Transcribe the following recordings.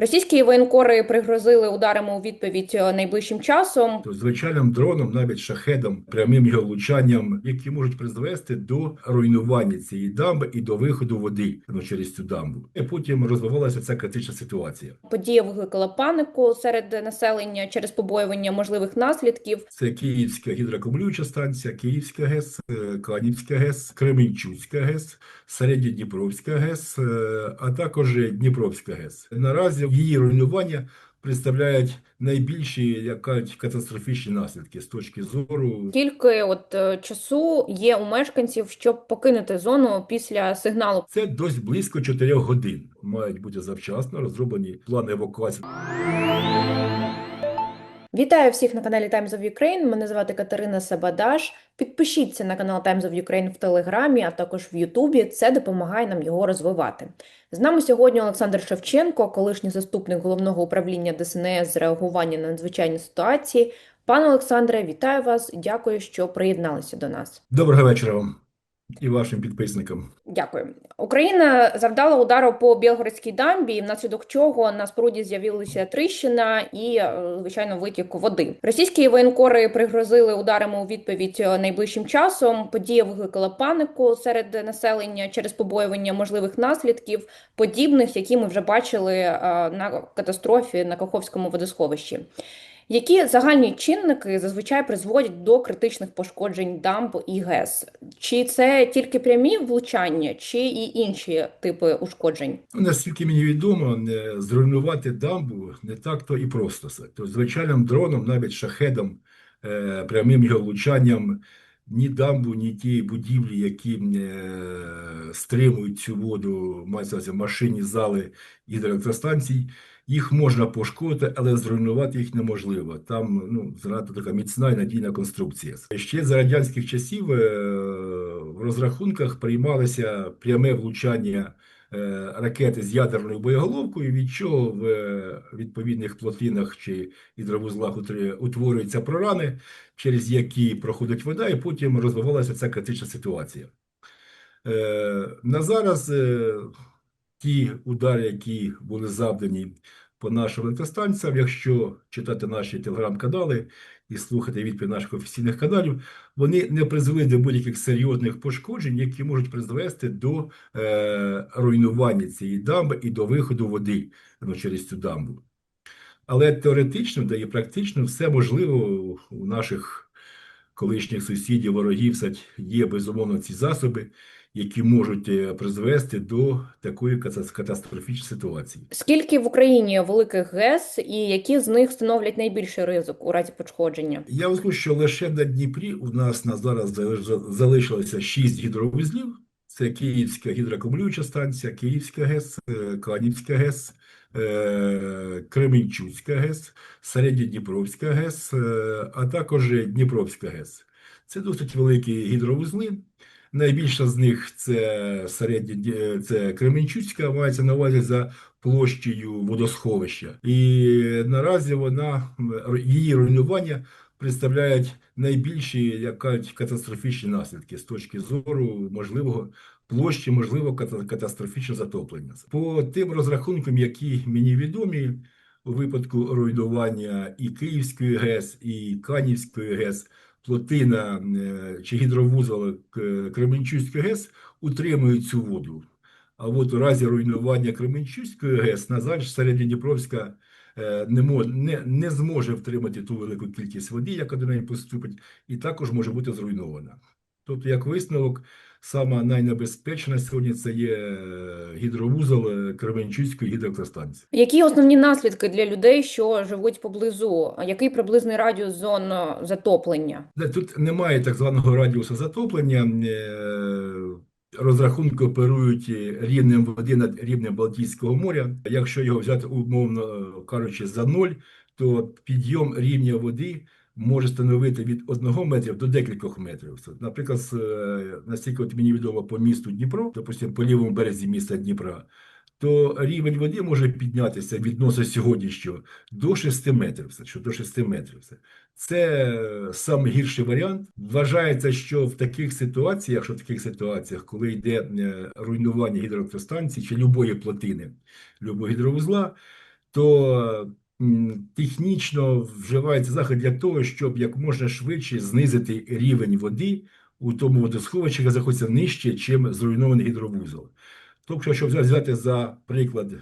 Російські воєнкори пригрозили ударами у відповідь е, найближчим часом. Звичайним дроном, навіть шахедом, прямим його влучанням, які можуть призвести до руйнування цієї дамби і до виходу води ну, через цю дамбу. І потім розвивалася ця критична ситуація. Подія викликала панику серед населення через побоювання можливих наслідків. Це Київська гідроакумулююча станція, Київська ГЕС, е, Канівська ГЕС, Кременчуцька ГЕС, Середньодніпровська ГЕС, е, а також Дніпровська ГЕС. Наразі її руйнування представляють найбільші як кажуть, катастрофічні наслідки з точки зору Скільки от е, часу є у мешканців, щоб покинути зону після сигналу? Це досить близько 4 годин. Мають бути завчасно розроблені плани евакуації. Вітаю всіх на каналі Times of Ukraine. Мене звати Катерина Сабадаш. Підпишіться на канал Times of Ukraine в Телеграмі, а також в Ютубі. Це допомагає нам його розвивати. З нами сьогодні Олександр Шевченко, колишній заступник головного управління ДСНС з реагування на надзвичайні ситуації. Пане Олександре, вітаю вас. Дякую, що приєдналися до нас. Доброго вечора вам і вашим підписникам. Дякую. Україна завдала удару по Білгородській дамбі, внаслідок чого на споруді з'явилася тріщина і, е, звичайно, витік води. Російські воєнкори пригрозили ударами у відповідь е, найближчим часом. Подія викликала панику серед населення через побоювання можливих наслідків, подібних, які ми вже бачили е, на катастрофі на Каховському водосховищі. Які загальні чинники зазвичай призводять до критичних пошкоджень дамб і ГЕС? Чи це тільки прямі влучання, чи і інші типи ушкоджень? Наскільки мені відомо, не зруйнувати дамбу не так то і просто. То звичайним дроном, навіть шахедом, е, прямим його влучанням, ні дамбу, ні ті будівлі, які е, стримують цю воду, мається машинні зали гідроелектростанцій, їх можна пошкодити, але зруйнувати їх неможливо. Там ну, занадто така міцна і надійна конструкція. Ще за радянських часів е, в розрахунках приймалося пряме влучання е, ракети з ядерною боєголовкою, від чого в е, відповідних плотинах чи гідровузлах утворюються прорани, через які проходить вода, і потім розвивалася ця критична ситуація. На зараз ті удари, які були завдані по нашим електростанціям, якщо читати наші телеграм-канали і слухати відповідь наших офіційних каналів, вони не призвели до будь-яких серйозних пошкоджень, які можуть призвести до е, руйнування цієї дамби і до виходу води ну, через цю дамбу. Але теоретично, да і практично все можливо у наших колишніх сусідів, ворогів є безумовно ці засоби, які можуть е, призвести до такої катастрофічної ситуації. Скільки в Україні великих ГЕС і які з них становлять найбільший ризик у разі пошкодження? Я скажу, що лише на Дніпрі у нас на зараз залиш- залишилося 6 гідровузлів. Це Київська гідроакумулююча станція, Київська ГЕС, е, Канівська ГЕС, е, Кременчуцька ГЕС, Середньодніпровська ГЕС, а також Дніпровська ГЕС. Це досить великі гідровузли. Найбільша з них це середні, це Кременчуцька, мається на увазі за площею водосховища. І наразі вона її руйнування представляють найбільші як кажуть, катастрофічні наслідки з точки зору можливого площі, можливо, ката- катастрофічного затоплення. По тим розрахункам, які мені відомі, у випадку руйнування і Київської ГЕС, і Канівської ГЕС, плотина е, чи гідровузол Кременчуської ГЕС утримують цю воду. А от у разі руйнування Кременчуської ГЕС, на жаль, Середньодніпровська е, не, не, не зможе втримати ту велику кількість води, яка до неї поступить, і також може бути зруйнована. Тобто, як висновок, сама найнебезпечна сьогодні це є е, гідровузол е, Кременчуцької гідроелектростанції. Які основні наслідки для людей, що живуть поблизу? Який приблизний радіус зон е, затоплення? Тут немає так званого радіусу затоплення. Розрахунки оперують рівнем води над рівнем Балтійського моря. Якщо його взяти умовно кажучи за ноль, то підйом рівня води може становити від 1 метрів до декількох метрів. Наприклад, е, настільки от мені відомо по місту Дніпро, допустимо, по лівому березі міста Дніпра, то рівень води може піднятися відносно сьогоднішнього до 6 метрів. Що до 6 метрів. Це. Це саме гірший варіант. Вважається, що в таких ситуаціях, що в таких ситуаціях, коли йде е, руйнування гідроелектростанції чи любої плотини, любого гідровузла, то технічно вживається захід для того, щоб як можна швидше знизити рівень води у тому водосховищі, яке знаходиться нижче, чим зруйнований гідровузол. Тобто, якщо взяти за приклад е,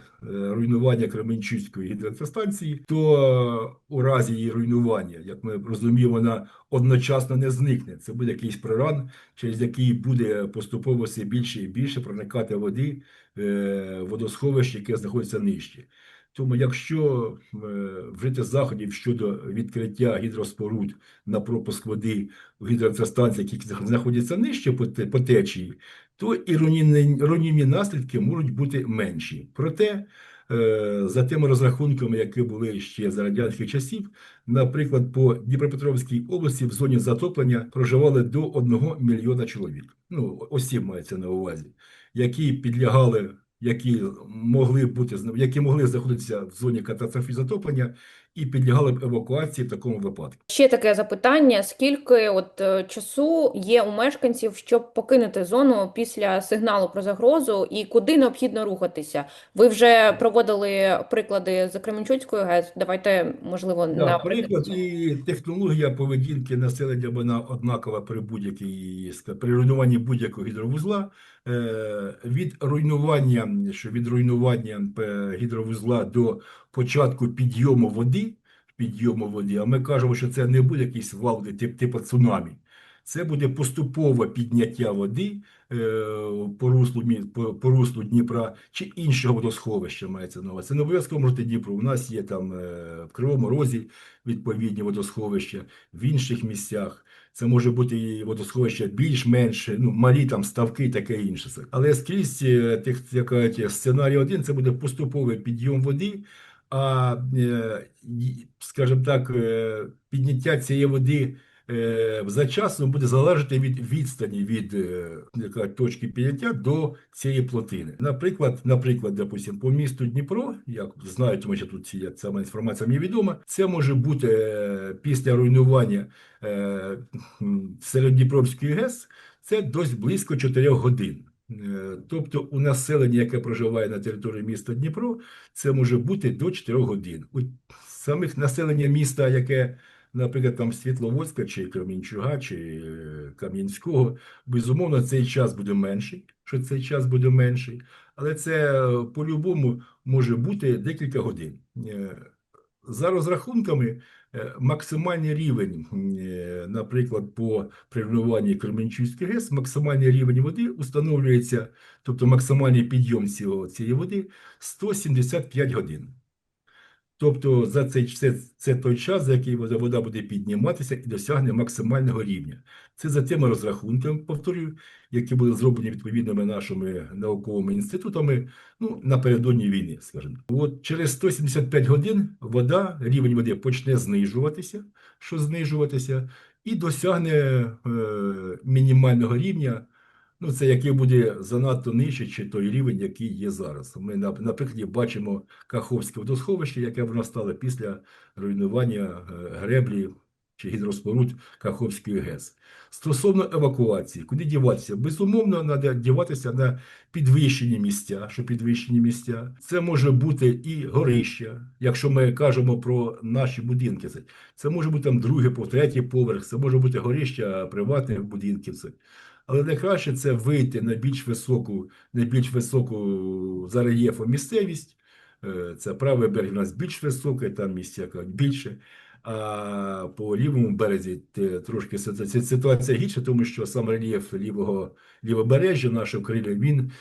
руйнування Кременчуцької гідроелектростанції, то е, у разі її руйнування, як ми розуміємо, вона одночасно не зникне. Це буде якийсь проран, через який буде поступово все більше і більше проникати води е, в водосховище, яке знаходиться нижче. Тому, якщо е, вжити заходів щодо відкриття гідроспоруд на пропуск води в гідроелектростанції, які знаходяться нижче по течії, то і руйнівні наслідки можуть бути менші. Проте, е, за тими розрахунками, які були ще за радянських часів, наприклад, по Дніпропетровській області в зоні затоплення проживали до 1 мільйона чоловік. Ну, осіб мається на увазі, які підлягали, які могли бути які могли знаходитися в зоні катастрофі затоплення і підлягали б евакуації в такому випадку. Ще таке запитання: скільки от е, часу є у мешканців, щоб покинути зону після сигналу про загрозу, і куди необхідно рухатися? Ви вже проводили приклади з Кременчуцької ГЕС. Давайте, можливо, на Наприклад, і технологія поведінки населення вона однакова при будь-якій при руйнуванні будь-якого гідровузла. Е, Від руйнування, що від руйнування е, гідровузла до початку підйому води, підйому води, а ми кажемо, що це не буде якийсь вал тип, типу цунамі. Це буде поступове підняття води е, по руслу, по, руслу Дніпра чи іншого водосховища мається на увазі. Це не обов'язково може Дніпро. У нас є там е, в Кривому Розі відповідні водосховища, в інших місцях. Це може бути і водосховища більш-менш, ну, малі там ставки таке інше. Але скрізь е, тих, як кажуть, сценарій один це буде поступовий підйом води, а, е, скажімо так, е, підняття цієї води е, завчасно буде залежати від відстані від яка точки підняття до цієї плотини. Наприклад, наприклад, допустим, по місту Дніпро, як знаю, тому що тут ці- сама інформація мені відома, це може бути після руйнування м, Середньодніпровської ГЕС, це досить близько 4 годин. Е, Тобто у населення, яке проживає на території міста Дніпро, це може бути до 4 годин. У самих населення міста, яке, наприклад, там Світловодська чи Кремінчуга, чи е, Кам'янського, безумовно, цей час буде менший, що цей час буде менший, але це е, по-любому може бути декілька годин. За розрахунками, максимальний рівень, е, наприклад, по прирівнюванні Кременчуцької ГЕС, максимальний рівень води установлюється, тобто максимальний підйом цієї води 175 годин. Тобто за цей це, це той час, за який вода буде підніматися і досягне максимального рівня. Це за тими розрахунками, повторюю, які були зроблені відповідними нашими науковими інститутами ну, напередодні війни, скажімо. От через 175 годин вода, рівень води почне знижуватися, що знижуватися, і досягне е, мінімального рівня. Ну, це який буде занадто нижче, чи той рівень, який є зараз. Ми на, на бачимо Каховське водосховище, яке воно стало після руйнування е, греблі чи гідроспоруд Каховської ГЕС. Стосовно евакуації, куди діватися? Безумовно, треба діватися на підвищені місця. Що підвищені місця? Це може бути і горища, якщо ми кажемо про наші будинки. Це, може бути там другий, по третій поверх, це може бути горища приватних будинків. Це. Але найкраще це вийти на більш високу, на більш високу за рельєфом місцевість. Е, Це правий берег у нас більш високий, там місця кажуть, більше. А по лівому березі трошки ситуація гірша, тому що сам рельєф лівого лівобережжя нашої країни він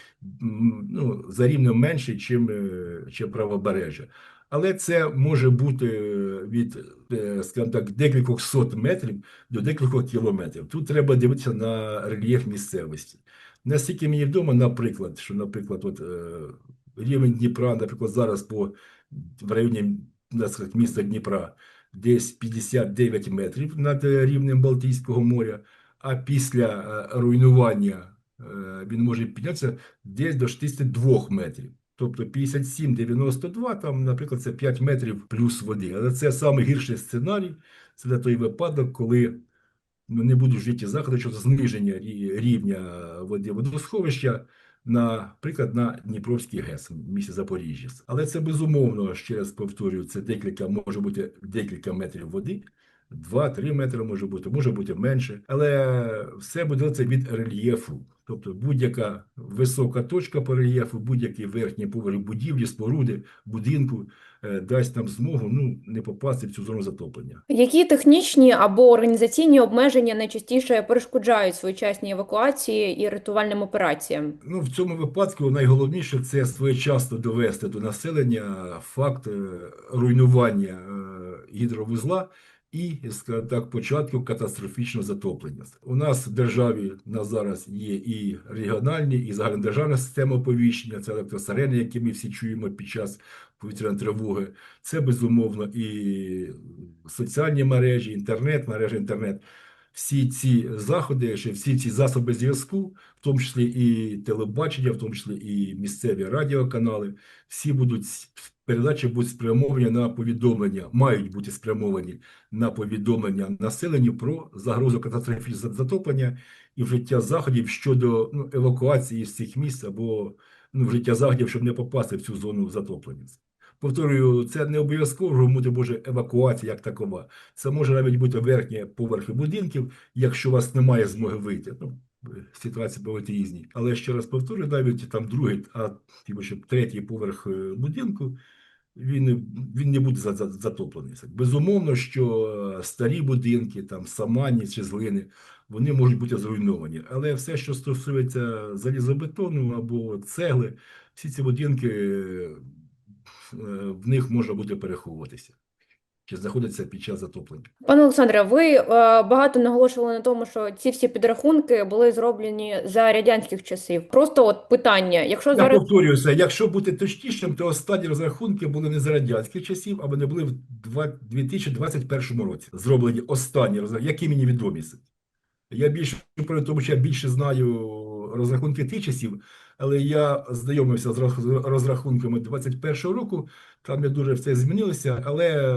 ну, за рівнем менший, чим, е, чим правобережжя. Але це може бути е, від, е, скажімо так, декількох сот метрів до декількох кілометрів. Тут треба дивитися на рельєф місцевості. Наскільки мені відомо, наприклад, що, наприклад, от, е, рівень Дніпра, наприклад, зараз по в районі сказати, міста Дніпра десь 59 метрів над рівнем Балтійського моря, а після руйнування він може піднятися десь до 62 метрів. Тобто 57-92, там, наприклад, це 5 метрів плюс води. Але це найгірший сценарій. Це на той випадок, коли ну, не будуть вжиті заходи щодо зниження рівня води водосховища наприклад, на Дніпровський ГЕС в місті Запоріжжя. Але це безумовно, ще раз повторюю, це декілька, може бути декілька метрів води. 2-3 метри може бути, може бути менше, але все буде це від рельєфу. Тобто будь-яка висока точка по рельєфу, будь-який верхній поверх будівлі, споруди, будинку е, дасть нам змогу ну, не попасти в цю зону затоплення. Які технічні або організаційні обмеження найчастіше перешкоджають своєчасній евакуації і рятувальним операціям? Ну, в цьому випадку найголовніше це своєчасно довести до населення факт е, руйнування е, гідровузла і, так, початку катастрофічного затоплення. У нас в державі на зараз є і регіональні, і загальнодержавна система оповіщення, це електросирени, які ми всі чуємо під час повітряної тривоги. Це безумовно і соціальні мережі, інтернет, мережі інтернет. Всі ці заходи, чи всі ці засоби зв'язку, в тому числі і телебачення, в тому числі і місцеві радіоканали, всі будуть передачі будуть спрямовані на повідомлення, мають бути спрямовані на повідомлення населенню про загрозу катастрофічного затоплення і вжиття заходів щодо ну, евакуації з цих місць або ну, вжиття заходів, щоб не попасти в цю зону затоплення. Повторюю, це не обов'язково бути може евакуація як такова. Це може навіть бути верхні поверхи будинків, якщо у вас немає змоги вийти. Ну, ситуації бувають різні. Але ще раз повторюю, навіть там другий, а типу, щоб третій поверх е, будинку, він, він не буде за- за- затоплений. Безумовно, що е, старі будинки, там саманні чи з глини, вони можуть бути зруйновані. Але все, що стосується залізобетону або цегли, всі ці будинки, е, в них можна буде переховуватися. Чи знаходяться під час затоплення. Пане Олександре, ви е, багато наголошували на тому, що ці всі підрахунки були зроблені за радянських часів. Просто от питання, якщо Я зараз повторююся, якщо бути точнішим, то останні розрахунки були не за радянських часів, а вони були в два- 2021 році. Зроблені останні розрахунки, які мені відомі. Я більше про тому, що я більше знаю розрахунки тих часів, але я знайомився з роз- з розрахунками 21 року. Там не дуже все змінилося, але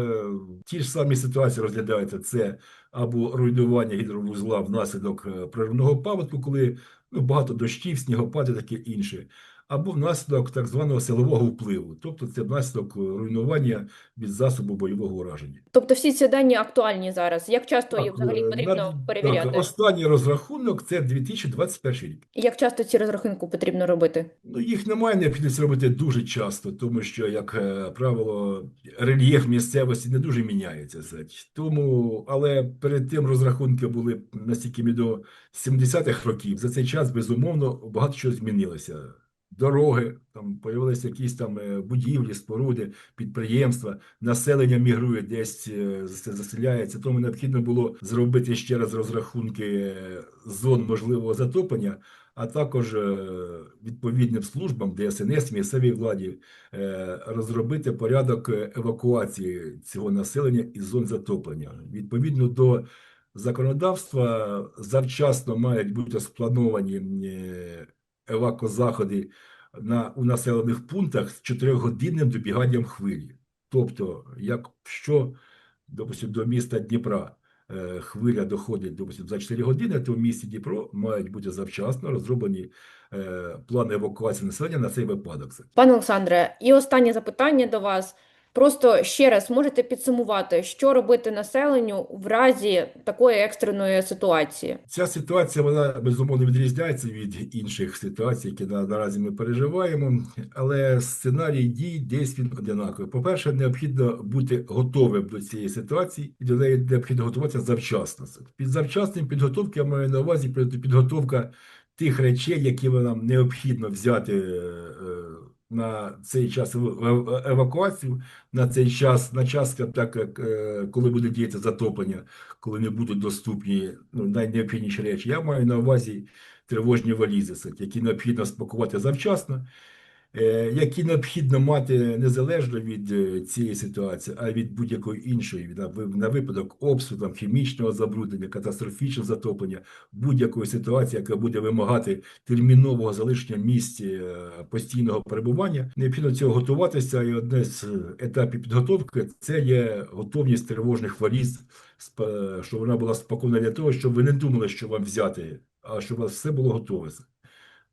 ті ж самі ситуації розглядаються. Це або руйнування гідровузла внаслідок е, природного паводку, коли ну, багато дощів, снігопади, таке інше, або внаслідок так званого силового впливу, тобто це внаслідок е, руйнування від засобу бойового ураження. тобто всі ці дані актуальні зараз. Як часто їх взагалі е, потрібно на- перевіряти? Так, останній розрахунок це 2021 рік. Як часто ці розрахунки потрібно робити? Ну, їх немає необхідності робити дуже часто, тому що, як е, правило, рельєф місцевості не дуже міняється. Тому, але перед тим розрахунки були настільки до 70-х років. За цей час, безумовно, багато чого змінилося. Дороги, там появилися якісь там е, будівлі, споруди, підприємства, населення мігрує, десь е, заселяється. Тому необхідно було зробити ще раз розрахунки е, зон можливого затоплення, а також відповідним службам ДСНС, місцевій владі розробити порядок евакуації цього населення із зон затоплення. Відповідно до законодавства, завчасно мають бути сплановані евакозаходи на, у населених пунктах з 4-годинним добіганням хвилі. Тобто, якщо, допустим, до міста Дніпра е, хвиля доходить допустим, за 4 години, то в місті Дніпро мають бути завчасно розроблені е, плани евакуації населення на цей випадок. Пане Олександре, і останнє запитання до вас. Просто ще раз можете підсумувати, що робити населенню в разі такої екстреної ситуації? Ця ситуація вона безумовно відрізняється від інших ситуацій, які на- наразі ми переживаємо, але сценарій дій десь він одинаковий. По-перше, необхідно бути готовим до цієї ситуації, і до неї необхідно готуватися завчасно. Під завчасним підготовки я маю на увазі під- підготовка тих речей, які нам необхідно взяти е, е, на цей час ев- евакуацію, на цей час, на час, так як е, коли буде діяти затоплення коли не будуть доступні ну, найнеобхідніші речі. Я маю на увазі тривожні валізи, які необхідно спакувати завчасно, е, які необхідно мати незалежно від е, цієї ситуації, а від будь-якої іншої, на, на випадок обстрілу, хімічного забруднення, катастрофічного затоплення, будь-якої ситуації, яка буде вимагати термінового залишення місць е, постійного перебування. Необхідно цього готуватися, і одне з етапів підготовки це є готовність тривожних валіз, щоб вона була спокійна для того, щоб ви не думали, що вам взяти, а щоб у вас все було готове.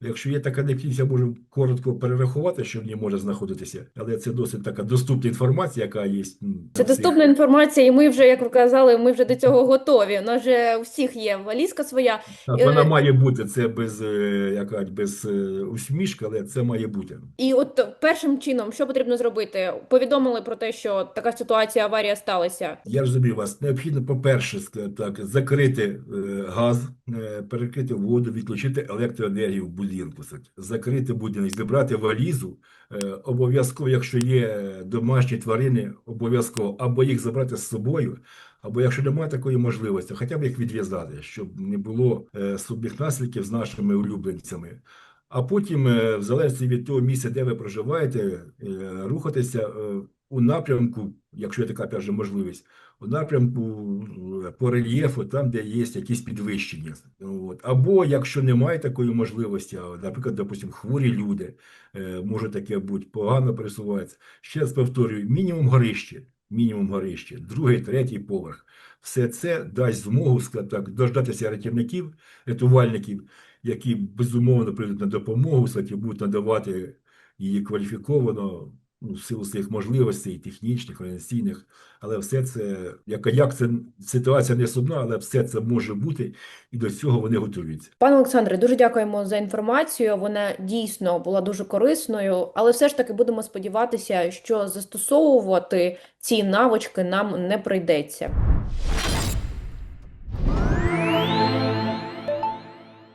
Якщо є така необхідність, я можу коротко перерахувати, що в ній може знаходитися, але це досить така доступна інформація, яка є. Це доступна інформація, і ми вже, як ви казали, ми вже до цього готові. У нас вже у всіх є валізка своя. Так, Е, вона має бути це без, е, як кажуть, без е, усмішки, але це має бути. І от першим чином, що потрібно зробити? Повідомили про те, що така ситуація, аварія сталася. Я розумію вас. Необхідно, по-перше, ска- так, закрити е, газ, е, перекрити воду, відключити електроенергію в будинку. Це Закрити будинок, зібрати валізу. Е, обов'язково, якщо є домашні тварини, обов'язково або їх забрати з собою, або якщо немає такої можливості, хоча б їх відв'язати, щоб не було е, наслідків з нашими улюбленцями. А потім, е, в залежності від того місця, де ви проживаєте, е, рухатися е, у напрямку, якщо є така же, можливість, у напрямку е, по рельєфу, там, де є якісь підвищення. От. Або якщо немає такої можливості, наприклад, допустим, хворі люди, е, може таке бути, погано пересуваються. Ще раз повторюю, мінімум горище, мінімум горище, другий, третій поверх. Все це дасть змогу, так, дождатися рятівників, рятувальників, які безумовно прийдуть на допомогу, кстати, будуть надавати її кваліфіковано, в силу своїх можливостей, технічних, організаційних, але все це, як, як це ситуація не судна, але все це може бути, і до цього вони готуються. Пане Олександре, дуже дякуємо за інформацію. Вона дійсно була дуже корисною, але все ж таки будемо сподіватися, що застосовувати ці навички нам не прийдеться.